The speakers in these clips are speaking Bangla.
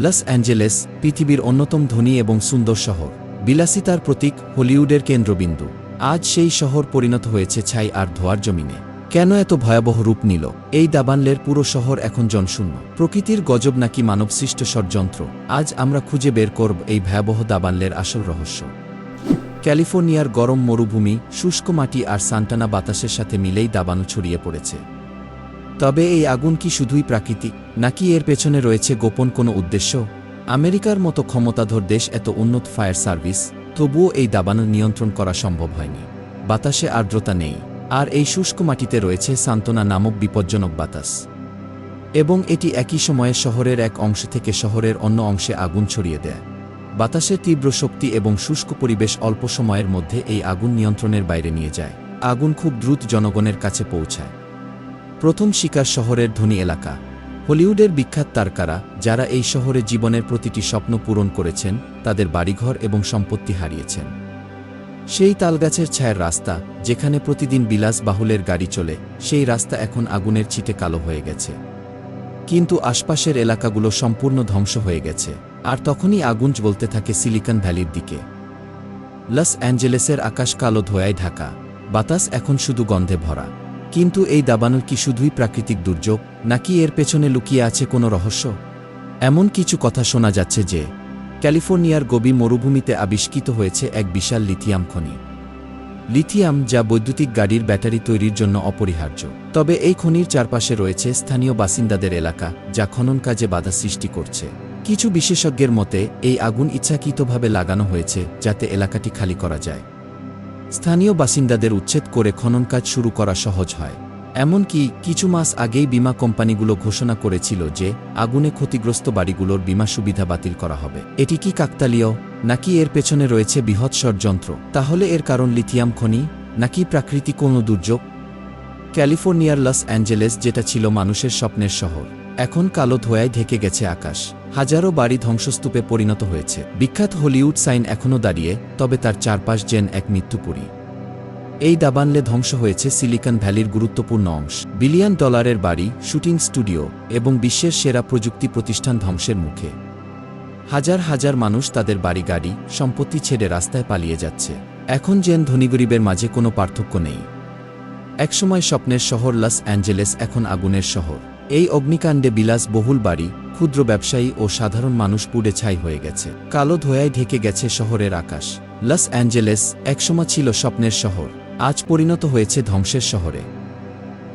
লস অ্যাঞ্জেলেস পৃথিবীর অন্যতম ধনী এবং সুন্দর শহর। বিলাসিতার প্রতীক হলিউডের কেন্দ্রবিন্দু। আজ সেই শহর পরিণত হয়েছে ছাই আর ধোয়ার জমিনে। কেন এত ভয়াবহ রূপ নিল? এই দাবানলের পুরো শহর এখন জনশূন্য। প্রকৃতির গজব নাকি মানবসৃষ্ট ষড়যন্ত্র? আজ আমরা খুঁজে বের করব এই ভয়াবহ দাবানলের আসল রহস্য। ক্যালিফোর্নিয়ার গরম মরুভূমি, শুষ্ক মাটি আর সান্টানা বাতাসের সাথে মিলেই দাবানো ছড়িয়ে পড়েছে। তবে এই আগুন কি শুধুই প্রাকৃতিক, নাকি এর পেছনে রয়েছে গোপন কোনো উদ্দেশ্য? আমেরিকার মতো ক্ষমতাধর দেশ এত উন্নত ফায়ার সার্ভিস, তবুও এই দাবানো নিয়ন্ত্রণ করা সম্ভব হয়নি। বাতাসে আর্দ্রতা নেই, আর এই শুষ্ক মাটিতে রয়েছে সান্ত্বনা নামক বিপজ্জনক বাতাস। এবং এটি একই সময়ে শহরের এক অংশ থেকে শহরের অন্য অংশে আগুন ছড়িয়ে দেয়। বাতাসের তীব্র শক্তি এবং শুষ্ক পরিবেশ অল্প সময়ের মধ্যে এই আগুন নিয়ন্ত্রণের বাইরে নিয়ে যায়। আগুন খুব দ্রুত জনগণের কাছে পৌঁছায়। প্রথম শিকার শহরের ধনী এলাকা। হলিউডের বিখ্যাত তারকারা, যারা এই শহরে জীবনের প্রতিটি স্বপ্ন পূরণ করেছেন, তাদের বাড়িঘর এবং সম্পত্তি হারিয়েছেন। সেই তালগাছের ছায়ের রাস্তা, যেখানে প্রতিদিন বিলাস বাহুলের গাড়ি চলে, সেই রাস্তা এখন আগুনের ছিটে কালো হয়ে গেছে। কিন্তু আশপাশের এলাকাগুলো সম্পূর্ণ ধ্বংস হয়ে গেছে, আর তখনই আগুন জ্বলতে থাকে সিলিকন ভ্যালির দিকে। লস অ্যাঞ্জেলেসের আকাশ কালো ধোয়ায় ঢাকা, বাতাস এখন শুধু গন্ধে ভরা। কিন্তু এই দাবানল কি শুধুই প্রাকৃতিক দুর্যোগ, নাকি এর পেছনে লুকিয়ে আছে কোনো রহস্য? এমন কিছু কথা শোনা যাচ্ছে যে, ক্যালিফোর্নিয়ার গবি মরুভূমিতে আবিষ্কৃত হয়েছে এক বিশাল লিথিয়াম খনি। লিথিয়াম যা বৈদ্যুতিক গাড়ির ব্যাটারি তৈরির জন্য অপরিহার্য। তবে এই খনির চারপাশে রয়েছে স্থানীয় বাসিন্দাদের এলাকা, যা খনন কাজে বাধা সৃষ্টি করছে। কিছু বিশেষজ্ঞের মতে, এই আগুন ইচ্ছাকৃতভাবে লাগানো হয়েছে, যাতে এলাকাটি খালি করা যায়। স্থানীয় বাসিন্দাদের উচ্ছেদ করে খনন কাজ শুরু করা সহজ হয়। এমনকি কিছু মাস আগেই বিমা কোম্পানিগুলো ঘোষণা করেছিল যে, আগুনে ক্ষতিগ্রস্ত বাড়িগুলোর বীমা সুবিধা বাতিল করা হবে। এটি কি কাকতালীয়? নাকি এর পেছনে রয়েছে বৃহৎ ষড়যন্ত্র তাহলে এর কারণ লিথিয়াম খনি? নাকি প্রাকৃতিক কোনো দুর্যোগ? ক্যালিফোর্নিয়ার লস অ্যাঞ্জেলেস যেটা ছিল মানুষের স্বপ্নের শহর, এখন কালো ধোয়ায় ঢেকে গেছে আকাশ। হাজারো বাড়ি ধ্বংসস্তূপে পরিণত হয়েছে। বিখ্যাত হলিউড সাইন এখনও দাঁড়িয়ে, তবে তার চারপাশ জেন এক মৃত্যুপুরী। এই দাবানলে ধ্বংস হয়েছে সিলিকন ভ্যালির গুরুত্বপূর্ণ অংশ। বিলিয়ন ডলারের বাড়ি, শুটিং স্টুডিও এবং বিশ্বের সেরা প্রযুক্তি প্রতিষ্ঠান ধ্বংসের মুখে। হাজার হাজার মানুষ তাদের বাড়ি, গাড়ি, সম্পত্তি ছেড়ে রাস্তায় পালিয়ে যাচ্ছে। এখন জেন ধনী গরিবের মাঝে কোনো পার্থক্য নেই। একসময় স্বপ্নের শহর লস অ্যাঞ্জেলেস, এখন আগুনের শহর। এই অগ্নিকাণ্ডে বিলাস বহুল বাড়ি, ক্ষুদ্র ব্যবসায়ী ও সাধারণ মানুষ পুড়ে ছাই হয়ে গেছে। কালো ধোয়ায় ঢেকে গেছে শহরের আকাশ। লস অ্যাঞ্জেলেস একসময় ছিল স্বপ্নের শহর, আজ পরিণত হয়েছে ধ্বংসের শহরে।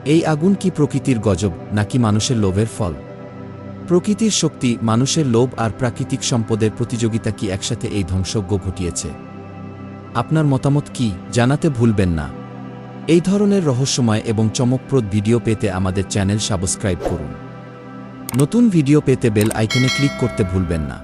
এই আগুন কি প্রকৃতির গজব, নাকি মানুষের লোভের ফল? প্রকৃতির শক্তি, মানুষের লোভ আর প্রাকৃতিক সম্পদের প্রতিযোগিতা কি একসাথে এই ধ্বংসজ্ঞ ঘটিয়েছে? আপনার মতামত কি, জানাতে ভুলবেন না। এই ধরনের রহস্যময় এবং চমকপ্রদ ভিডিও পেতে আমাদের চ্যানেল সাবস্ক্রাইব করুন। নতুন ভিডিও পেতে বেল আইকনে ক্লিক করতে ভুলবেন না।